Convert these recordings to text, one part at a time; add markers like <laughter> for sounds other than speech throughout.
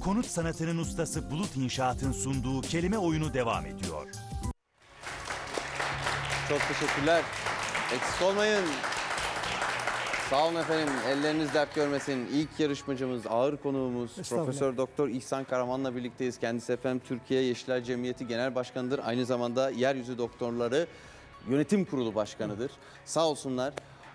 konut sanatının ustası Bulut İnşaat'ın sunduğu kelime oyunu devam ediyor. Çok teşekkürler. Eksik olmayın. Sağ olun efendim. Elleriniz dert görmesin. İlk yarışmacımız, ağır konuğumuz. Profesör Doktor İhsan Karaman'la birlikteyiz. Kendisi efendim Türkiye Yeşiller Cemiyeti Genel Başkanı'dır. Aynı zamanda Yeryüzü Doktorları Yönetim Kurulu Başkanı'dır. Sağ olsunlar.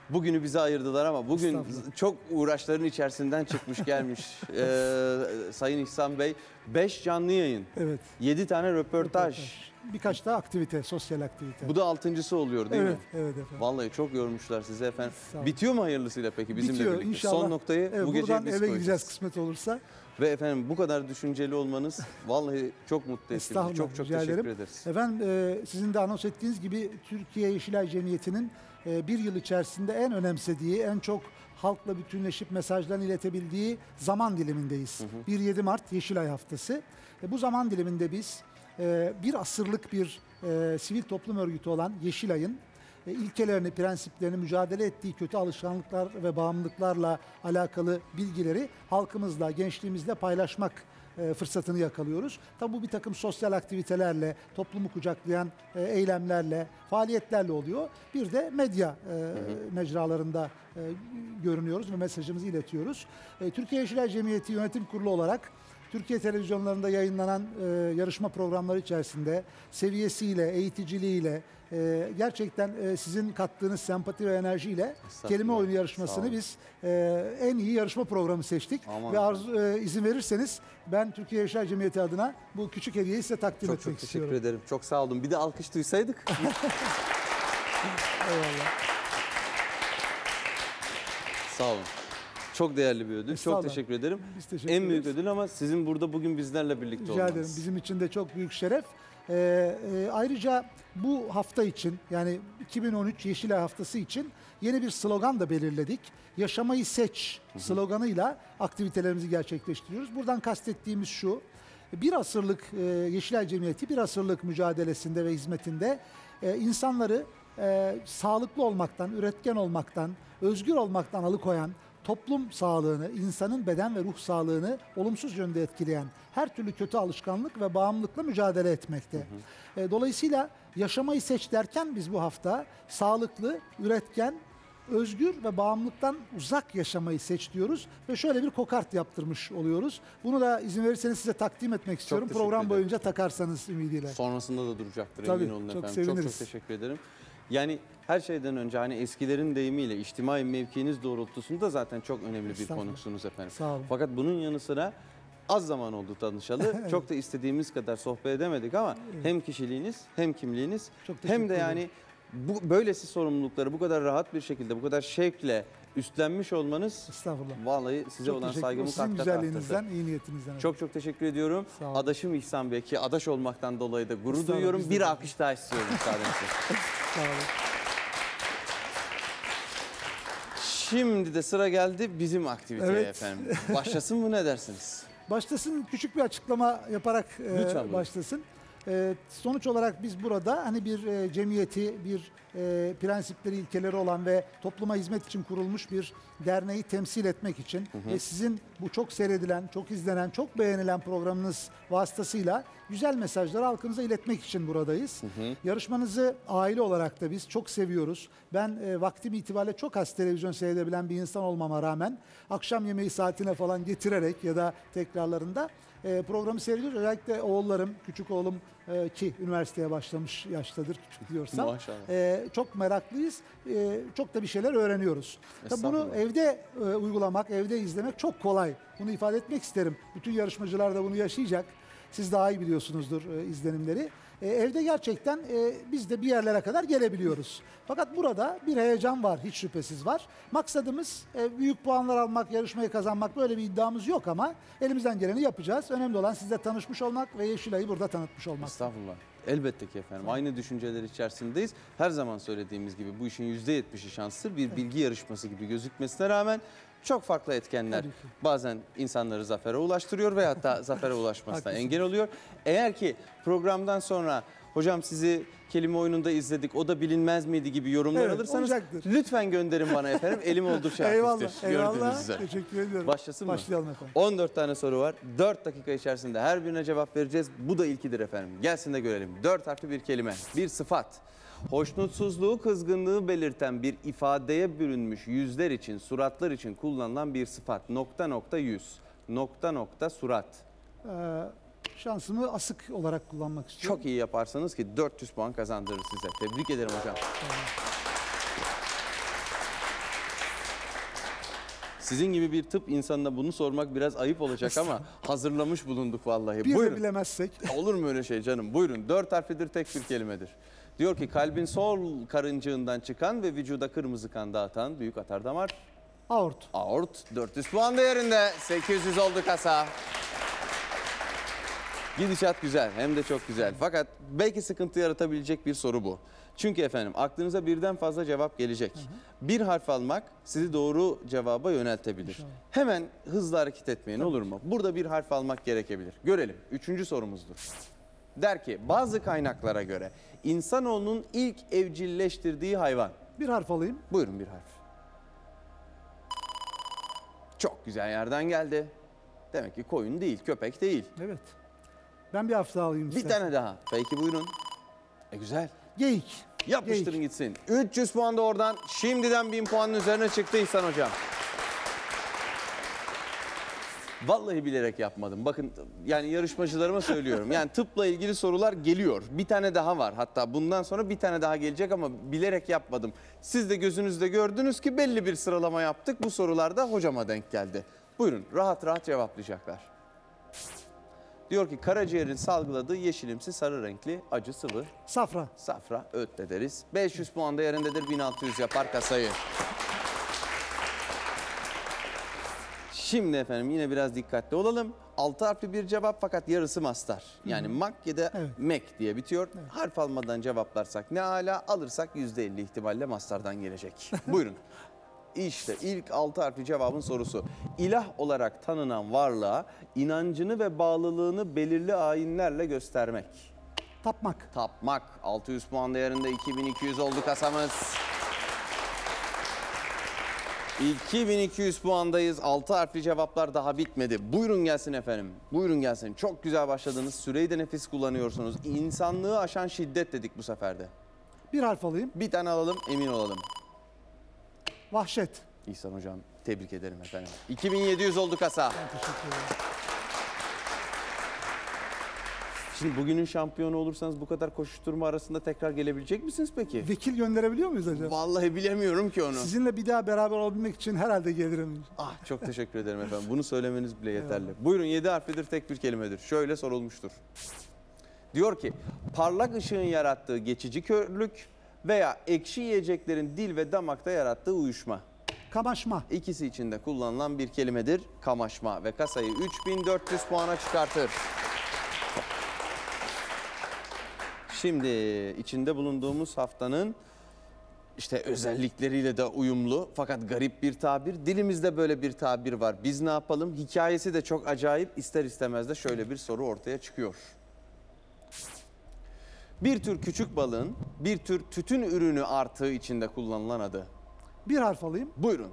Bugünü bize ayırdılar ama bugün çok uğraşların içerisinden çıkmış gelmiş <laughs> ee, Sayın İhsan Bey. 5 canlı yayın, Evet. 7 tane röportaj. Birkaç da aktivite, sosyal aktivite. Bu da altıncısı oluyor değil evet, mi? evet efendim. Vallahi çok yormuşlar sizi efendim. Sağ olun. Bitiyor mu hayırlısıyla peki bizimle Bitiyor birlikte? inşallah. Son noktayı evet, bu gece buradan biz eve koyacağız. gideceğiz kısmet olursa. Ve efendim bu kadar düşünceli olmanız <laughs> vallahi çok mutlu etti Çok çok teşekkür ederim. ederiz. Efendim e, sizin de anons ettiğiniz gibi Türkiye Yeşilay Cemiyeti'nin e, bir yıl içerisinde en önemsediği, en çok halkla bütünleşip mesajlarını iletebildiği zaman dilimindeyiz. 1-7 Mart Yeşilay Haftası. E, bu zaman diliminde biz e, bir asırlık bir e, sivil toplum örgütü olan Yeşilay'ın e, ilkelerini, prensiplerini, mücadele ettiği kötü alışkanlıklar ve bağımlılıklarla alakalı bilgileri halkımızla, gençliğimizle paylaşmak e, fırsatını yakalıyoruz. Tabi bu bir takım sosyal aktivitelerle, toplumu kucaklayan e, eylemlerle, faaliyetlerle oluyor. Bir de medya e, mecralarında görünüyoruz ve mesajımızı iletiyoruz. Türkiye Yeşilay Cemiyeti Yönetim Kurulu olarak Türkiye televizyonlarında yayınlanan e, yarışma programları içerisinde seviyesiyle, eğiticiliğiyle, e, gerçekten e, sizin kattığınız sempati ve enerjiyle kelime oyunu yarışmasını biz e, en iyi yarışma programı seçtik. Aman. Ve arzu, e, izin verirseniz ben Türkiye Yaşar Cemiyeti adına bu küçük hediyeyi size takdim Çok etmek çok teşekkür istiyorum. ederim. Çok sağ olun. Bir de alkış duysaydık. <laughs> Eyvallah. sağ olun. Çok değerli bir ödül. Çok Estağfurullah. teşekkür ederim. Biz teşekkür En büyük ederiz. ödül ama sizin burada bugün bizlerle birlikte Rica olmanız. ederim. Bizim için de çok büyük şeref. Ee, e, ayrıca bu hafta için yani 2013 Yeşilay Haftası için yeni bir slogan da belirledik. Yaşamayı seç sloganıyla aktivitelerimizi gerçekleştiriyoruz. Buradan kastettiğimiz şu. Bir asırlık e, Yeşilay Cemiyeti bir asırlık mücadelesinde ve hizmetinde e, insanları e, sağlıklı olmaktan, üretken olmaktan, özgür olmaktan alıkoyan, toplum sağlığını, insanın beden ve ruh sağlığını olumsuz yönde etkileyen her türlü kötü alışkanlık ve bağımlılıkla mücadele etmekte. E, Dolayısıyla yaşamayı seç derken biz bu hafta sağlıklı, üretken, özgür ve bağımlılıktan uzak yaşamayı seç diyoruz ve şöyle bir kokart yaptırmış oluyoruz. Bunu da izin verirseniz size takdim etmek istiyorum. Program ederim. boyunca takarsanız ümidiyle. Sonrasında da duracaktır Tabii, emin olun çok efendim. Çok çok seviniriz. teşekkür ederim. Yani her şeyden önce hani eskilerin deyimiyle içtimai mevkiniz doğrultusunda zaten çok önemli bir Estağfurullah. konuksunuz efendim. Sağ olun. Fakat bunun yanı sıra az zaman oldu tanışalı. <laughs> Çok da istediğimiz kadar sohbet edemedik ama hem kişiliğiniz hem kimliğiniz Çok teşekkür hem de ederim. yani bu böylesi sorumlulukları bu kadar rahat bir şekilde bu kadar şevkle üstlenmiş olmanız Estağfurullah. vallahi size Çok olan saygımı Sizin kat kat arttırdı. güzelliğinizden, iyi niyetinizden. Çok çok teşekkür ediyorum. Sağ olun. Adaşım İhsan Bey ki adaş olmaktan dolayı da gurur duyuyorum. de Bir öyle. alkış daha istiyorum <laughs> müsaadenizle. Sağ olun. Şimdi de sıra geldi bizim aktiviteye Evet. efendim. Başlasın mı ne dersiniz? <laughs> Başlasın küçük bir açıklama yaparak e, başlasın. E, sonuç olarak biz burada hani bir e, cemiyeti, bir e, prensipleri, ilkeleri olan ve topluma hizmet için kurulmuş bir derneği temsil etmek için ve sizin bu çok seyredilen, çok izlenen, çok beğenilen programınız vasıtasıyla güzel mesajları halkımıza iletmek için buradayız. Yarışmanızı aile olarak da biz çok seviyoruz. Ben e, vaktim itibariyle çok az televizyon seyredebilen bir insan olmama rağmen akşam yemeği saatine falan getirerek ya da tekrarlarında e, programı seyrediyoruz. Özellikle oğullarım, küçük oğlum e, ki üniversiteye başlamış yaştadır küçük <laughs> diyorsam. Maşallah. e, çok meraklıyız. E, çok da bir şeyler öğreniyoruz. Tabii bunu evde e, uygulamak, evde izlemek çok kolay. Bunu ifade etmek isterim. Bütün yarışmacılar da bunu yaşayacak. Siz daha iyi biliyorsunuzdur e, izlenimleri. E, evde gerçekten e, biz de bir yerlere kadar gelebiliyoruz. Fakat burada bir heyecan var, hiç şüphesiz var. Maksadımız e, büyük puanlar almak, yarışmayı kazanmak böyle bir iddiamız yok ama elimizden geleni yapacağız. Önemli olan sizle tanışmış olmak ve Yeşilay'ı burada tanıtmış olmak. Estağfurullah. Elbette ki efendim. Aynı düşünceler içerisindeyiz. Her zaman söylediğimiz gibi bu işin %70'i şanstır. Bir bilgi yarışması gibi gözükmesine rağmen Çok farklı etkenler bazen insanları zafere ulaştırıyor ve hatta <laughs> zafere ulaşmasına engel oluyor. Eğer ki programdan sonra hocam sizi kelime oyununda izledik o da bilinmez miydi gibi yorumlar Evet, alırsanız olacaktır. lütfen gönderin bana efendim. Elim oldukça <laughs> eyvallah, hafiftir. eyvallah. Gördüğünüz üzere. Teşekkür ediyorum. Başlasın mı? Başlayalım efendim. 14 tane soru var. 4 dakika içerisinde her birine cevap vereceğiz. Bu da ilkidir efendim. Gelsin de görelim. 4 harfli bir kelime, bir sıfat. Hoşnutsuzluğu, kızgınlığı belirten bir ifadeye bürünmüş yüzler için, suratlar için kullanılan bir sıfat. Nokta nokta yüz, nokta nokta surat. Ee, şansımı asık olarak kullanmak istiyorum. Çok iyi yaparsanız ki 400 puan kazandırır size. Tebrik ederim hocam. Sizin gibi bir tıp insanına bunu sormak biraz ayıp olacak ama hazırlamış bulunduk vallahi. Bir Buyurun. bilemezsek. Olur mu öyle şey canım? Buyurun. Dört harflidir tek bir kelimedir. Diyor ki kalbin sol karıncığından çıkan ve vücuda kırmızı kan dağıtan büyük atar damar. Aort. Aort 400 puan değerinde. 800 oldu kasa. Gidişat güzel hem de çok güzel. Fakat belki sıkıntı yaratabilecek bir soru bu. Çünkü efendim aklınıza birden fazla cevap gelecek. Bir harf almak sizi doğru cevaba yöneltebilir. İnşallah. Hemen hızlı hareket etmeyin olur mu? Burada bir harf almak gerekebilir. Görelim. Üçüncü sorumuzdur. Der ki bazı kaynaklara göre insanoğlunun ilk evcilleştirdiği hayvan. Bir harf alayım. Buyurun bir harf. Çok güzel yerden geldi. Demek ki koyun değil, köpek değil. Evet. Ben bir harf daha alayım Bir size. tane daha. Peki buyurun. E güzel. Geyik. Yapıştırın gitsin. 300 puan da oradan. Şimdiden 1000 puanın üzerine çıktı İhsan Hocam. Vallahi bilerek yapmadım. Bakın yani yarışmacılarıma söylüyorum. Yani <laughs> tıpla ilgili sorular geliyor. Bir tane daha var. Hatta bundan sonra bir tane daha gelecek ama bilerek yapmadım. Siz de gözünüzde gördünüz ki belli bir sıralama yaptık. Bu sorular da hocama denk geldi. Buyurun rahat rahat cevaplayacaklar. Diyor ki karaciğerin salgıladığı yeşilimsi sarı renkli acı sıvı Safra. Safra öğütle deriz. 500 puan değerindedir 1600 yapar kasayı. Şimdi efendim yine biraz dikkatli olalım. 6 harfli bir cevap fakat yarısı mastar. Yani mak ya da Evet. mek diye bitiyor. Harf almadan cevaplarsak ne ala alırsak %50 ihtimalle mastardan gelecek. <laughs> Buyurun. İşte ilk 6 harfli cevabın sorusu. İlah olarak tanınan varlığa inancını ve bağlılığını belirli ayinlerle göstermek. Tapmak. Tapmak 600 puan değerinde 2200 oldu kasamız. 2200 puandayız. 6 harfli cevaplar daha bitmedi. Buyurun gelsin efendim. Buyurun gelsin. Çok güzel başladınız. Süreyi de nefis kullanıyorsunuz. İnsanlığı aşan şiddet dedik bu seferde. Bir harf alayım. Bir tane alalım, emin olalım. Vahşet. İhsan hocam tebrik ederim efendim. 2700 oldu kasa. Teşekkür ederim. Şimdi bugünün şampiyonu olursanız bu kadar koşuşturma arasında tekrar gelebilecek misiniz peki? Vekil gönderebiliyor muyuz acaba? Vallahi bilemiyorum ki onu. Sizinle bir daha beraber olabilmek için herhalde gelirim. Ah çok teşekkür ederim efendim. Bunu söylemeniz bile yeterli. Buyurun 7 harflidir tek bir kelimedir. Şöyle sorulmuştur. Diyor ki parlak ışığın yarattığı geçici körlük veya ekşi yiyeceklerin dil ve damakta yarattığı uyuşma. Kamaşma. İkisi için de kullanılan bir kelimedir kamaşma ve kasayı 3400 puana çıkartır. Şimdi içinde bulunduğumuz haftanın işte özellikleriyle de uyumlu fakat garip bir tabir. Dilimizde böyle bir tabir var. Biz ne yapalım? Hikayesi de çok acayip. İster istemez de şöyle bir soru ortaya çıkıyor. Bir tür küçük balığın bir tür tütün ürünü artığı içinde kullanılan adı. Bir harf alayım. Buyurun.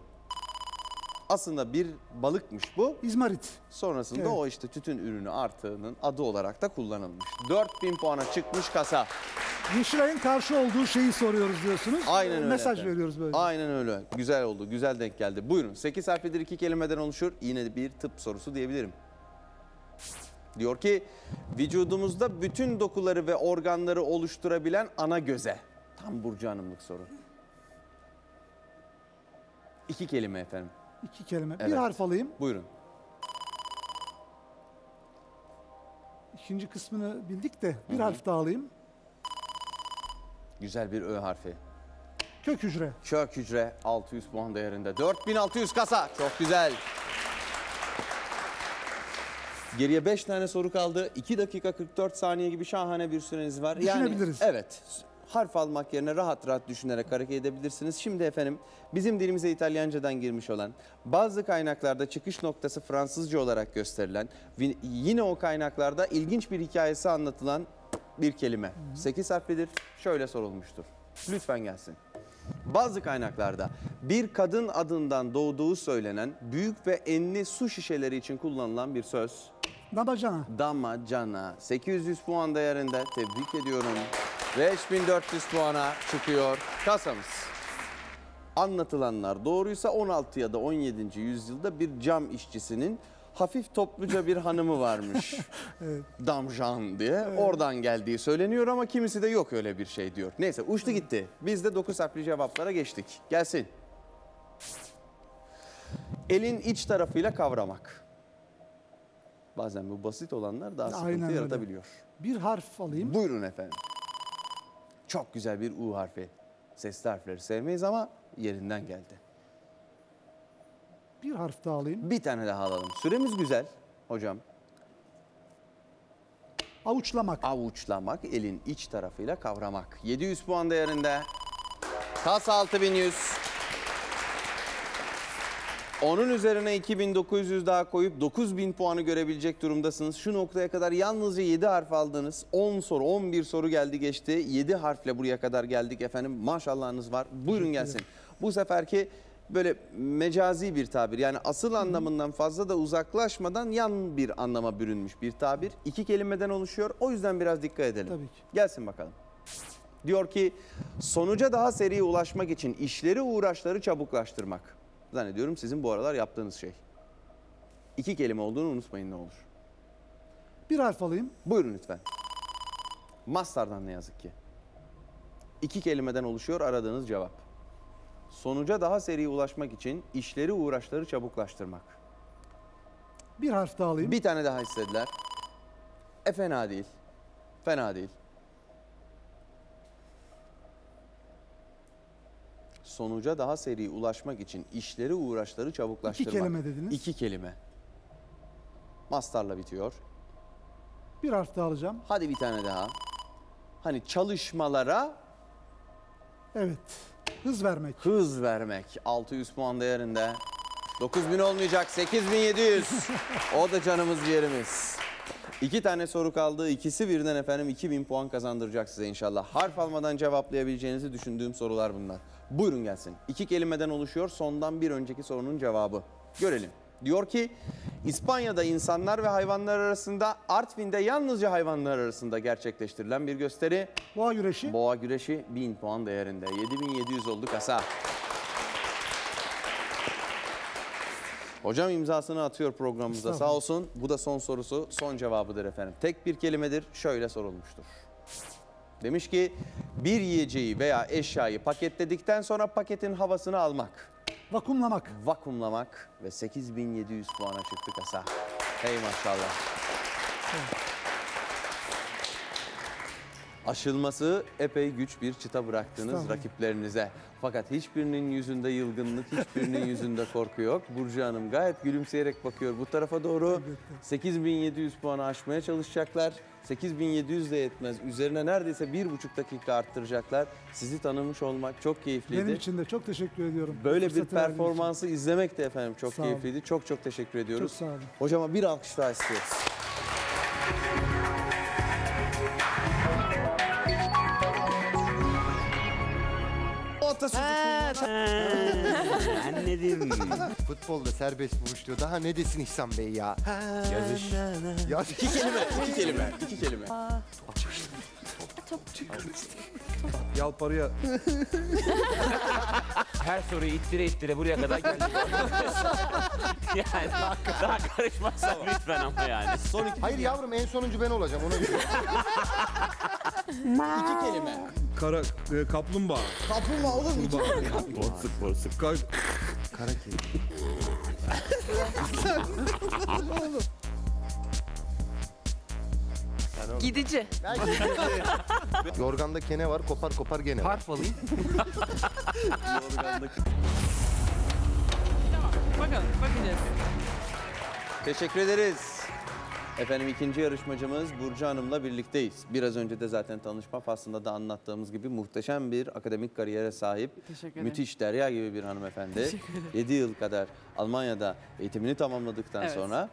Aslında bir balıkmış bu. İzmarit. Sonrasında Evet. o işte tütün ürünü artığının adı olarak da kullanılmış. 4000 puana çıkmış kasa. Yeşilay'ın karşı olduğu şeyi soruyoruz diyorsunuz. Aynen öyle. Mesaj efendim. veriyoruz böyle. Aynen öyle. Güzel oldu. Güzel denk geldi. Buyurun. 8 harflidir iki kelimeden oluşur. Yine bir tıp sorusu diyebilirim. Diyor ki vücudumuzda bütün dokuları ve organları oluşturabilen ana göze. Tam Burcu Hanımlık soru. İki kelime efendim. İki kelime. Evet. Bir harf alayım. Buyurun. İkinci kısmını bildik de bir harf daha alayım. Güzel bir Ö harfi. Kök hücre. Kök hücre 600 puan değerinde. 4600 kasa. Çok güzel. Geriye 5 tane soru kaldı. 2 dakika 44 saniye gibi şahane bir süreniz var. Düşünebiliriz. evet. Harf almak yerine rahat rahat düşünerek hareket edebilirsiniz. Şimdi efendim bizim dilimize İtalyancadan girmiş olan bazı kaynaklarda çıkış noktası Fransızca olarak gösterilen yine o kaynaklarda ilginç bir hikayesi anlatılan bir kelime. 8 harflidir. Şöyle sorulmuştur. Lütfen gelsin. Bazı kaynaklarda bir kadın adından doğduğu söylenen büyük ve enli su şişeleri için kullanılan bir söz. Damacana. Damacana 800 puan değerinde tebrik ediyorum. 5400 puana çıkıyor kasamız. Anlatılanlar doğruysa 16 ya da 17. yüzyılda bir cam işçisinin hafif topluca bir hanımı varmış. <laughs> Damjan diye. Oradan geldiği söyleniyor ama kimisi de yok öyle bir şey diyor. Neyse uçtu gitti. Biz de 9 harfli cevaplara geçtik. Gelsin. Elin iç tarafıyla kavramak. Bazen bu basit olanlar daha sıkıntı Aynen öyle. yaratabiliyor. Bir harf alayım. Buyurun efendim. Çok güzel bir U harfi. Sesli harfleri sevmeyiz ama yerinden geldi. Bir harf daha alayım. Bir tane daha alalım. Süremiz güzel hocam. Avuçlamak. Avuçlamak, elin iç tarafıyla kavramak. 700 puan değerinde. Tas 6100. Onun üzerine 2900 daha koyup 9000 puanı görebilecek durumdasınız. Şu noktaya kadar yalnızca 7 harf aldınız. 10 soru, 11 soru geldi geçti. 7 harfle buraya kadar geldik efendim. Maşallahınız var. Buyurun gelsin. Bu seferki böyle mecazi bir tabir. Yani asıl anlamından fazla da uzaklaşmadan yan bir anlama bürünmüş bir tabir. İki kelimeden oluşuyor. O yüzden biraz dikkat edelim. Tabii ki. Gelsin bakalım. Diyor ki sonuca daha seri ulaşmak için işleri uğraşları çabuklaştırmak. Zannediyorum sizin bu aralar yaptığınız şey. İki kelime olduğunu unutmayın ne olur. Bir harf alayım. Buyurun lütfen. Mastardan ne yazık ki. İki kelimeden oluşuyor aradığınız cevap. Sonuca daha seri ulaşmak için işleri uğraşları çabuklaştırmak. Bir harf daha alayım. Bir tane daha istediler. E fena değil. Fena değil. Sonuca daha seri ulaşmak için işleri uğraşları çabuklaştırmak. İki kelime dediniz. İki kelime. Mastarla bitiyor. Bir harf daha alacağım. Hadi bir tane daha. Hani çalışmalara Evet. Hız vermek. hız vermek. 600 puan değerinde. 9000 olmayacak 8700. <laughs> o da canımız ciğerimiz. İki tane soru kaldı. İkisi birden efendim 2000 puan kazandıracak size inşallah. Harf almadan cevaplayabileceğinizi düşündüğüm sorular bunlar. Buyurun gelsin. İki kelimeden oluşuyor. Sondan bir önceki sorunun cevabı. Görelim. Diyor ki İspanya'da insanlar ve hayvanlar arasında Artvin'de yalnızca hayvanlar arasında gerçekleştirilen bir gösteri. Boğa güreşi. Boğa güreşi 1000 puan değerinde. 7700 oldu kasa. Hocam imzasını atıyor programımıza sağ olsun. Bu da son sorusu, son cevabıdır efendim. Tek bir kelimedir, şöyle sorulmuştur. Demiş ki bir yiyeceği veya eşyayı paketledikten sonra paketin havasını almak, Vakumlamak. vakumlamak ve 8700 puana çıktı kasa. Hey maşallah. Aşılması epey güç bir çıta bıraktınız rakiplerinize. Fakat hiçbirinin yüzünde yılgınlık, hiçbirinin <laughs> yüzünde korku yok. Burcu Hanım gayet gülümseyerek bakıyor bu tarafa doğru. 8700 puanı aşmaya çalışacaklar. 8700 de yetmez. Üzerine neredeyse bir buçuk dakika arttıracaklar. Sizi tanımış olmak çok keyifliydi. Benim için de çok teşekkür ediyorum. Böyle bir Fırsatı performansı izlemek de efendim çok Sağ olun. keyifliydi. Çok çok teşekkür ediyoruz. Çok sağ olun. Hocama bir alkış daha istiyoruz. <laughs> Anladım. Futbolda serbest vuruş diyor. Daha ne desin İhsan Bey ya? Yazış. Ya İki kelime, iki kelime, iki kelime. yalparıya <laughs> Her soruyu ittire ittire buraya kadar geldik. <laughs> yani daha karışmazsan lütfen ama yani. Son iki, Hayır yavrum en sonuncu ben olacağım ona göre. İki kelime. Kara e, kaplumbağa. Kaplumbağa olur mu? Borsuk borsuk. Ka- Kara kedi. Gidici. Yorganda kene var kopar kopar gene var. Harf alayım. Bakalım bakacağız. Teşekkür ederiz. Efendim ikinci yarışmacımız Burcu Hanım'la birlikteyiz. Biraz önce de zaten tanışma faslında da anlattığımız gibi muhteşem bir akademik kariyere sahip. Müthiş Derya gibi bir hanımefendi. Teşekkür ederim. 7 yıl kadar Almanya'da eğitimini tamamladıktan Evet. sonra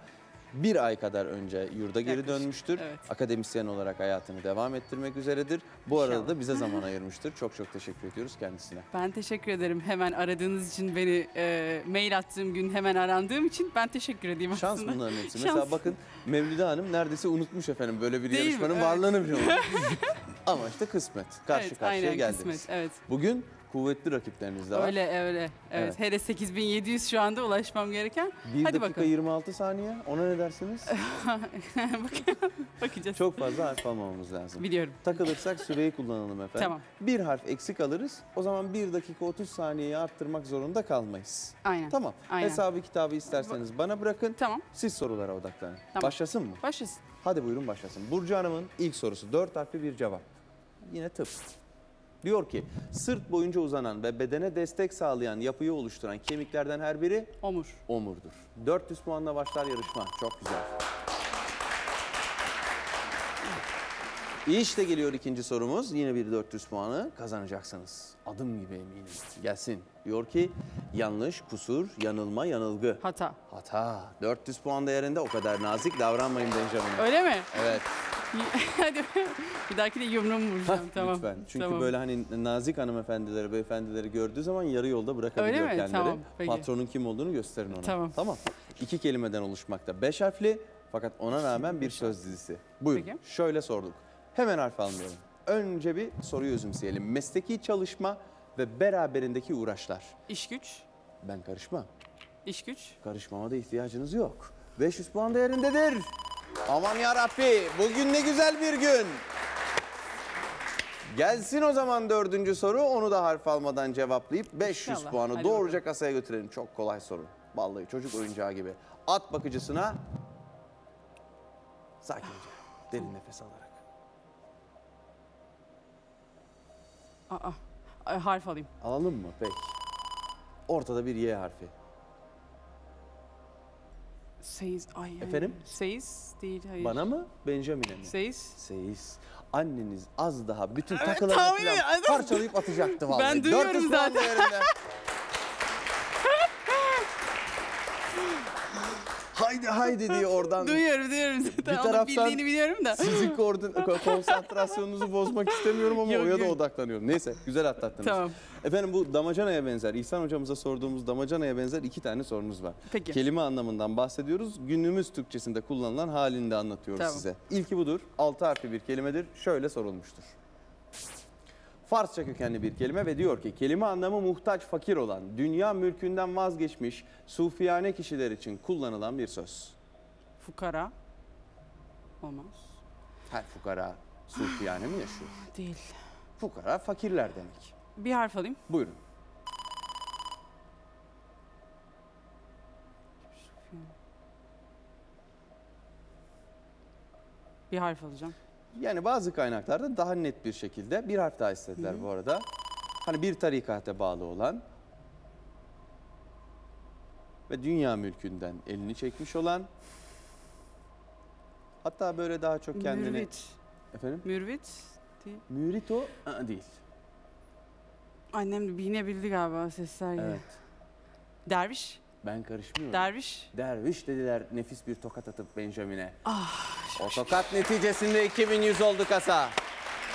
bir ay kadar önce yurda geri Yaklaşık, dönmüştür. evet. Akademisyen olarak hayatını devam ettirmek üzeredir. Bu arada da bize <laughs> zaman ayırmıştır. Çok çok teşekkür ediyoruz kendisine. Ben teşekkür ederim hemen aradığınız için beni e, mail attığım gün hemen arandığım için ben teşekkür edeyim Şans aslında. bunların hepsi. <laughs> Şans. Mesela bakın Mevlide Hanım neredeyse unutmuş efendim böyle bir Değil mi? yarışmanın Evet. varlığını bile unutmuş. <laughs> Ama işte kısmet. Karşı evet, karşıya aynen geldiniz. kısmet. Evet. Bugün kuvvetli rakipleriniz de var. Öyle öyle. Evet. Evet. Hele 8700 şu anda ulaşmam gereken. 1 Hadi dakika bakalım. 26 saniye. Ona ne dersiniz? <laughs> Bak- Bakacağız. Çok fazla harf almamamız lazım. Biliyorum. Takılırsak süreyi kullanalım efendim. Tamam. Bir harf eksik alırız. O zaman 1 dakika 30 saniyeyi arttırmak zorunda kalmayız. Aynen. Tamam. Aynen. Hesabı kitabı isterseniz bana bırakın. Tamam. Siz sorulara odaklanın. Tamam. Başlasın mı? Başlasın. Hadi buyurun başlasın. Burcu Hanım'ın ilk sorusu. Dört harfli bir cevap. Yine tıp. Diyor ki sırt boyunca uzanan ve bedene destek sağlayan yapıyı oluşturan kemiklerden her biri Omur. omurdur. 400 puanla başlar yarışma. Çok güzel. İşte geliyor ikinci sorumuz. Yine bir 400 puanı kazanacaksınız. Adım gibi eminim. Gelsin. Diyor ki yanlış, kusur, yanılma, yanılgı. Hata. Hata. 400 puan değerinde o kadar nazik davranmayın Benjamin. Öyle mi? Evet. <laughs> Hadi bir dahaki de yumruğumu vuracağım. tamam. Lütfen. Çünkü Tamam. böyle hani nazik hanımefendileri, beyefendileri gördüğü zaman yarı yolda bırakabiliyor Öyle mi? kendileri. Tamam, peki. Patronun kim olduğunu gösterin ona. Tamam. Tamam. İki kelimeden oluşmakta. Beş harfli fakat ona rağmen bir söz dizisi. Buyurun. Peki. Şöyle sorduk. Hemen harf almıyorum. Önce bir soruyu özümseyelim. Mesleki çalışma ve beraberindeki uğraşlar. İş güç. Ben karışmam. İş güç. Karışmama da ihtiyacınız yok. 500 puan değerindedir. Aman ya Rabbi, bugün ne güzel bir gün. Gelsin o zaman dördüncü soru. Onu da harf almadan cevaplayıp 500 İnşallah. puanı Hadi doğruca kasaya götürelim. Çok kolay soru. Vallahi çocuk oyuncağı gibi. At bakıcısına sakince, derin nefes alarak. Aa. Harf alayım. Alalım mı? Peki. Ortada bir Y harfi. Seiz. Ay, ay. Efendim? Seiz değil hayır. Bana mı? Benjamin'e mi? Seiz. Seyis. Anneniz az daha bütün takılarını tahmin falan parçalayıp atacaktı vallahi. Ben duyuyorum 400 puan zaten. <laughs> haydi haydi diye oradan Duyuyorum duyuyorum zaten. Onun taraftan- bildiğini biliyorum da. sizin koordin- ko- konsantrasyonunuzu bozmak istemiyorum ama Yok, oraya da yok. odaklanıyorum. Neyse güzel atlattınız. Tamam. Efendim bu damacanaya benzer, İhsan hocamıza sorduğumuz damacanaya benzer iki tane sorunuz var. Peki. Kelime anlamından bahsediyoruz. Günümüz Türkçesinde kullanılan halini de anlatıyoruz Tamam. size. İlki budur. Altı harfli bir kelimedir. Şöyle sorulmuştur. Farsça kökenli bir kelime ve diyor ki kelime anlamı muhtaç fakir olan, dünya mülkünden vazgeçmiş, sufiyane kişiler için kullanılan bir söz. Fukara. Olmaz. Her fukara sufiyane mi yaşıyor? Değil. Fukara fakirler demek. Bir harf alayım. Buyurun. Bir harf alacağım. Yani bazı kaynaklarda daha net bir şekilde bir harf daha istediler bu arada. Hani bir tarikate bağlı olan ve dünya mülkünden elini çekmiş olan hatta böyle daha çok kendini... Mürvit. Efendim? Mürvit. Değil. Mürit o? Aa, değil. Annem yine bildi galiba sesler gibi. Evet. Derviş. Ben karışmıyorum. Derviş. Derviş dediler nefis bir tokat atıp Benjamin'e. Ah. O tokat neticesinde 2100 oldu kasa.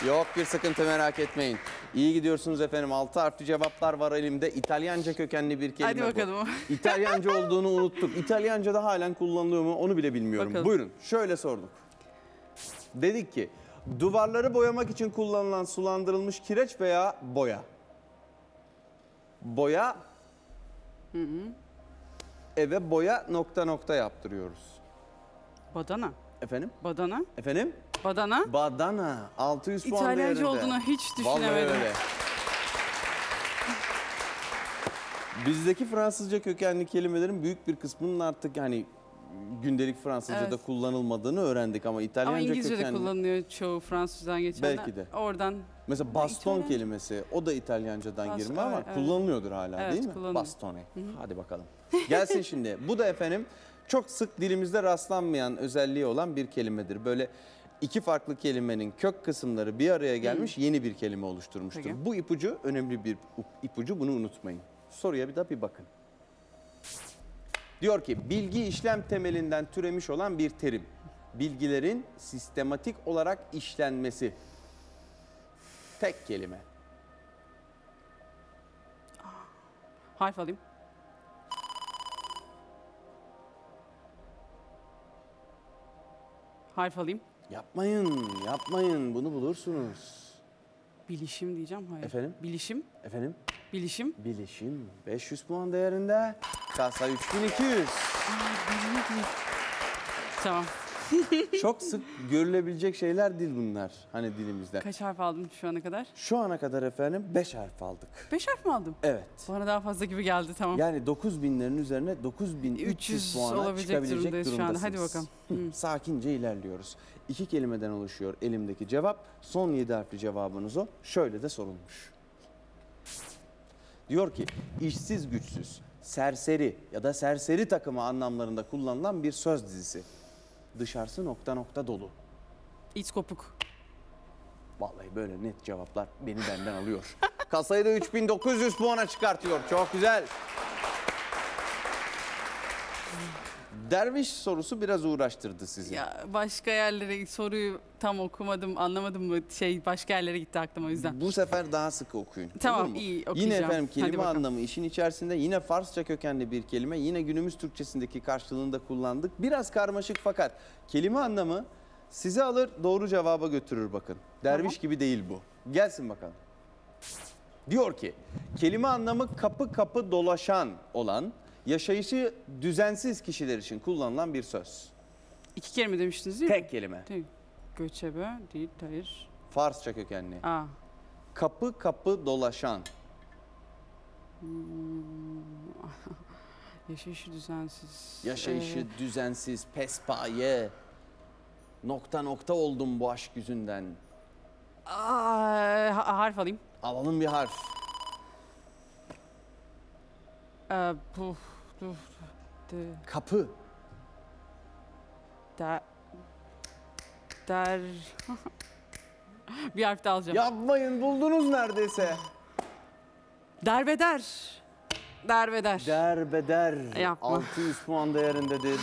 Yok bir sıkıntı merak etmeyin. İyi gidiyorsunuz efendim. Altı harfli cevaplar var elimde. İtalyanca kökenli bir kelime Hadi bu. bakalım. <laughs> İtalyanca olduğunu unuttuk. İtalyanca'da halen kullanılıyor mu onu bile bilmiyorum. Bakalım. Buyurun şöyle sorduk. Dedik ki duvarları boyamak için kullanılan sulandırılmış kireç veya boya. Boya eve boya nokta nokta yaptırıyoruz. Badana. Efendim? Badana. Efendim? Badana. Badana 600 puan İtalyanca değerinde. olduğunu hiç Vallahi düşünemedim. öyle. Bizdeki Fransızca kökenli kelimelerin büyük bir kısmının artık yani gündelik Fransızca'da Evet. kullanılmadığını öğrendik ama İtalyanca Ama İngilizce'de kökenli. kullanılıyor çoğu Fransızdan geçenler. Belki de. Oradan Mesela baston İtalyan- kelimesi o da İtalyancadan Bas- girme ama evet. kullanılıyordur hala Evet, değil mi? kullanılıyor. Bastone. Hadi bakalım. Gelsin şimdi. Bu da efendim Çok sık dilimizde rastlanmayan özelliği olan bir kelimedir. Böyle iki farklı kelimenin kök kısımları bir araya gelmiş yeni bir kelime oluşturmuştur. Peki. Bu ipucu önemli bir ipucu bunu unutmayın. Soruya bir daha bir bakın. Diyor ki bilgi işlem temelinden türemiş olan bir terim. Bilgilerin sistematik olarak işlenmesi. Tek kelime. Harf alayım. Harf alayım. Yapmayın, yapmayın. Bunu bulursunuz. Bilişim diyeceğim. Hayır. Efendim? Bilişim. Efendim? Bilişim. Bilişim 500 puan değerinde. Kasa 3200. Tamam. <laughs> Çok sık görülebilecek şeyler değil bunlar hani dilimizde. Kaç harf aldım şu ana kadar? Şu ana kadar efendim 5 harf aldık. Beş harf mi aldım? Evet. Bana daha fazla gibi geldi tamam. Yani 9000'lerin üzerine 9300 300 puana olabilecek çıkabilecek durumdayız şu anda. durumdasınız. Hadi bakalım. Hı. Sakince ilerliyoruz. İki kelimeden oluşuyor elimdeki cevap. Son 7 harfli cevabınız o. Şöyle de sorulmuş. Diyor ki işsiz güçsüz, serseri ya da serseri takımı anlamlarında kullanılan bir söz dizisi. Dışarısı nokta nokta dolu. İç kopuk. Vallahi böyle net cevaplar beni benden alıyor. <laughs> Kasayı da 3900 puana çıkartıyor. Çok güzel. Derviş sorusu biraz uğraştırdı sizi. Ya başka yerlere soruyu tam okumadım, anlamadım mı? Şey başka yerlere gitti aklıma o yüzden. Bu sefer daha sıkı okuyun. Tamam, olur mu? iyi, Yine okuyacağım. efendim Hadi kelime bakalım. anlamı işin içerisinde yine Farsça kökenli bir kelime. Yine günümüz Türkçesindeki karşılığında kullandık. Biraz karmaşık fakat kelime anlamı sizi alır doğru cevaba götürür bakın. Derviş gibi değil bu. Gelsin bakalım. Diyor ki kelime anlamı kapı kapı dolaşan olan yaşayışı düzensiz kişiler için kullanılan bir söz. İki kelime demiştiniz değil mi? Tek kelime. Tek. Göçebe değil, hayır. Farsça kökenli. Aa, Kapı kapı dolaşan. <laughs> yaşayışı düzensiz. Yaşayışı Ee, düzensiz, pespaye. Nokta nokta oldum bu aşk yüzünden. aa, ha- harf alayım. Alalım bir harf. Ee, bu, dur, de, Kapı. der, der. <laughs> Bir harf daha alacağım. Yapmayın buldunuz neredeyse. Derbeder. Derbeder. Derbeder. Yapma. 600 puan değerindedir.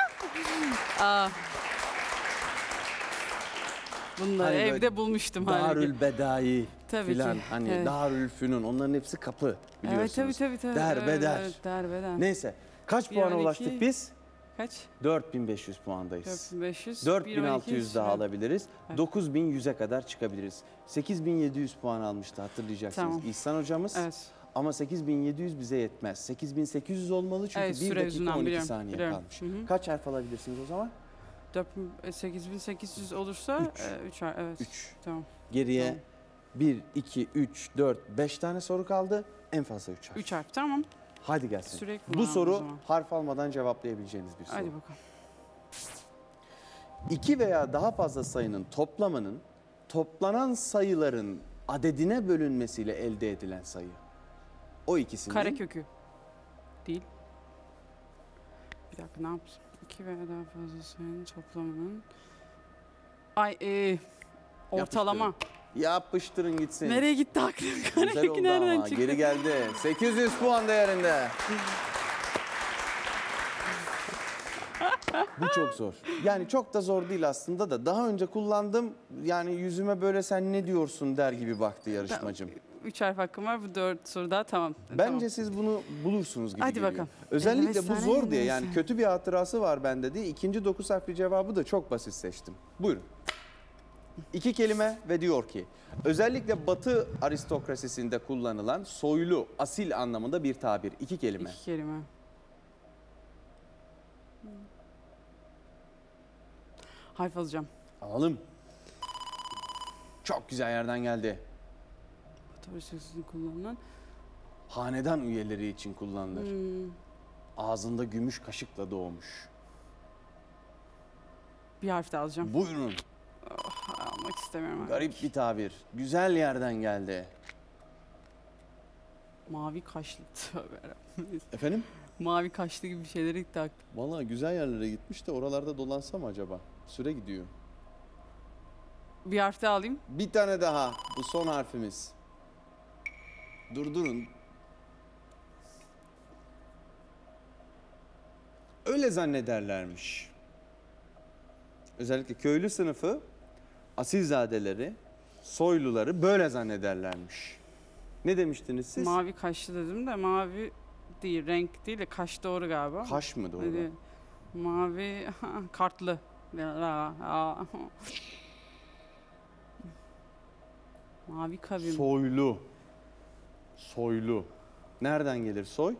<laughs> Aa. Bunları Hani böyle evde bulmuştum halbuki. Darül Bedai Tabii filan. ki, Hani evet. Darül Fünun onların hepsi kapı Evet biliyorsunuz. tabii tabii. tabii. Derbeder. Evet, derbeder. Neyse kaç Bir puana on iki. ulaştık biz? Kaç? 4500 puandayız. 4500. 4600 daha alabilir. alabiliriz. Evet. 9100'e kadar çıkabiliriz. 8700 puan almıştı hatırlayacaksınız Tamam. İhsan hocamız. Evet. Ama 8700 bize yetmez. 8800 olmalı çünkü Evet, 1 süre dakika yüzünden 12 biliyorum, saniye biliyorum. kalmış. Hı hı. Kaç harf alabilirsiniz o zaman? 4000 e, 8800 olursa Üç. 3 evet. 3. Tamam. Geriye Tamam. 1, 2, 3, 4, 5 tane soru kaldı. En fazla 3 harf. 3 harf tamam. Hadi gelsin. Sürekli Bu kullanalım o soru zaman. harf almadan cevaplayabileceğiniz bir soru. Hadi bakalım. İki veya daha fazla sayının toplamının toplanan sayıların adedine bölünmesiyle elde edilen sayı. O ikisinin Karekökü. Değil. Bir dakika ne yaptım? 2 veya daha fazla sayının toplamının Ay e, ortalama. Yapıştırın gitsin. Nereye gitti aklım? Güzel oldu nereden ama çıktı? geri geldi. 800 puan değerinde. Bu çok zor. Yani çok da zor değil aslında da. Daha önce kullandım. Yani yüzüme böyle sen ne diyorsun der gibi baktı yarışmacım. 3 harf hakkım var. Bu 4 soru daha tamam. Bence Tamam. siz bunu bulursunuz gibi Hadi geliyor. bakalım. Özellikle bu zor diye yani kötü bir hatırası var bende diye ikinci dokuz harfli cevabı da çok basit seçtim. Buyurun. İki kelime ve diyor ki özellikle Batı aristokrasisinde kullanılan soylu, asil anlamında bir tabir. İki kelime. İki kelime. Harf alacağım. Alalım. Çok güzel yerden geldi. Batı sesini kullanılan. Hanedan üyeleri için kullanılır. Hmm, Ağzında gümüş kaşıkla doğmuş. bir harf daha alacağım. Buyurun. Almak istemiyorum. Garip bir tabir. Güzel yerden geldi. Mavi kaşlı. <laughs> Tövbe yarabbim. Efendim? Mavi kaşlı gibi bir şeyleri gitti aklıma. Vallahi güzel yerlere gitmiş de oralarda dolansam acaba? Süre gidiyor. Bir harf daha alayım. Bir tane daha. Bu son harfimiz. Durdurun. Öyle zannederlermiş. Özellikle köylü sınıfı asilzadeleri, soyluları böyle zannederlermiş. Ne demiştiniz siz? Mavi kaşlı dedim de mavi değil, renk değil de kaş doğru galiba. Kaş mı doğru? Hadi. Mavi kartlı. Mavi kavim. Soylu. Soylu. Nereden gelir soy?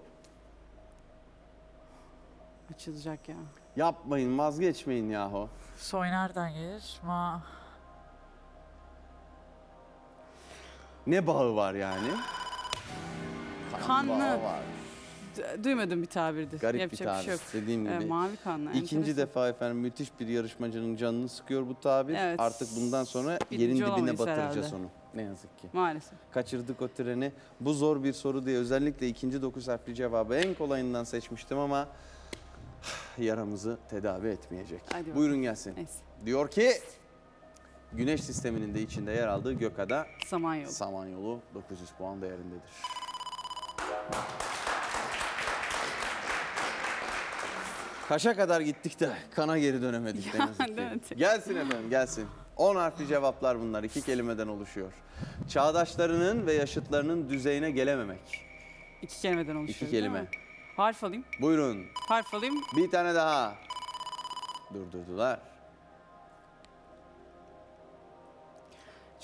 Açılacak ya. Yapmayın, vazgeçmeyin yahu. Soy nereden gelir? Ma Ne bağı var yani? Kanlı. bağı var. Duymadım bir tabirdi. Garip Yapacak bir bir tabir. şey yok. Dediğim Ee, gibi. mavi kanlı. İkinci enteresan. defa efendim müthiş bir yarışmacının canını sıkıyor bu tabir. Evet. Artık bundan sonra Birinci yerin dibine olamayız batıracağız herhalde. onu. Ne yazık ki. Maalesef. Kaçırdık o treni. Bu zor bir soru diye özellikle ikinci dokuz harfli cevabı en kolayından seçmiştim ama <sighs> yaramızı tedavi etmeyecek. Hadi bakalım. Buyurun gelsin. Neyse. Diyor ki Güneş sisteminin de içinde yer aldığı Gökada Samanyolu. Samanyolu 900 puan değerindedir. Kaşa kadar gittik de kana geri dönemedik <laughs> ne Ya? Gelsin efendim gelsin. 10 harfli cevaplar bunlar iki kelimeden oluşuyor. Çağdaşlarının ve yaşıtlarının düzeyine gelememek. İki kelimeden oluşuyor. İki kelime. Harf alayım. Buyurun Harf alayım. bir tane daha. Durdurdular.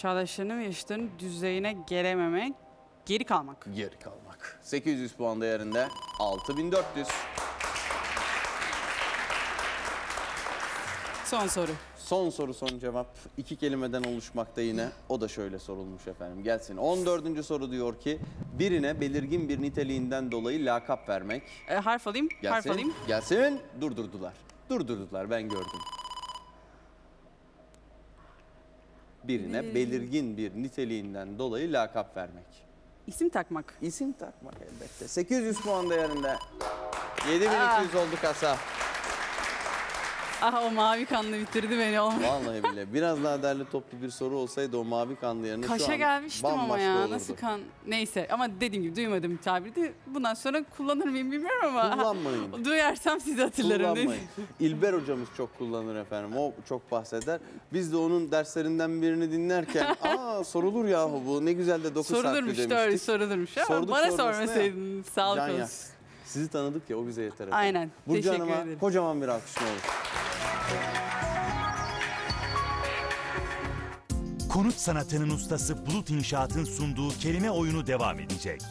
Çağdaşlarının ve yaşıtlarının düzeyine gelememek. Geri kalmak. Geri kalmak. 800 puan değerinde 6400. Son soru. Son soru son cevap. İki kelimeden oluşmakta yine. O da şöyle sorulmuş efendim. Gelsin. 14. soru diyor ki birine belirgin bir niteliğinden dolayı lakap vermek. Ee, harf alayım. Harf Gelsin. alayım. Gelsin. Durdurdular. Durdurdular ben gördüm. Birine Bir- belirgin bir niteliğinden dolayı lakap vermek. İsim takmak. İsim takmak elbette. 800 puan değerinde. 7200 oldu kasa. Ah o mavi kanlı bitirdi beni olmadı. Vallahi bile biraz daha derli toplu bir soru olsaydı o mavi kanlı yerine şu Kaşa an gelmiştim ama bambaşka ya olurdu. nasıl kan neyse ama dediğim gibi duymadım tabirdi. Bundan sonra kullanır mıyım bilmiyorum ama Kullanmayın. <laughs> duyarsam sizi hatırlarım. Kullanmayın. İlber hocamız çok kullanır efendim. O çok bahseder. Biz de onun derslerinden birini dinlerken <laughs> aa sorulur yahu bu ne güzel de 9 harfli sorulurmuş demiştik. doğru sorulurmuş ama Sorduk bana sormasına ya. sormasaydın sağlık Can olsun. yak. Sizi tanıdık ya o bize yeter efendim. Aynen. Burcu Teşekkür Hanım'a ederim. kocaman bir alkış ne olur. Konut sanatının ustası Bulut İnşaat'ın sunduğu kelime oyunu devam edecek.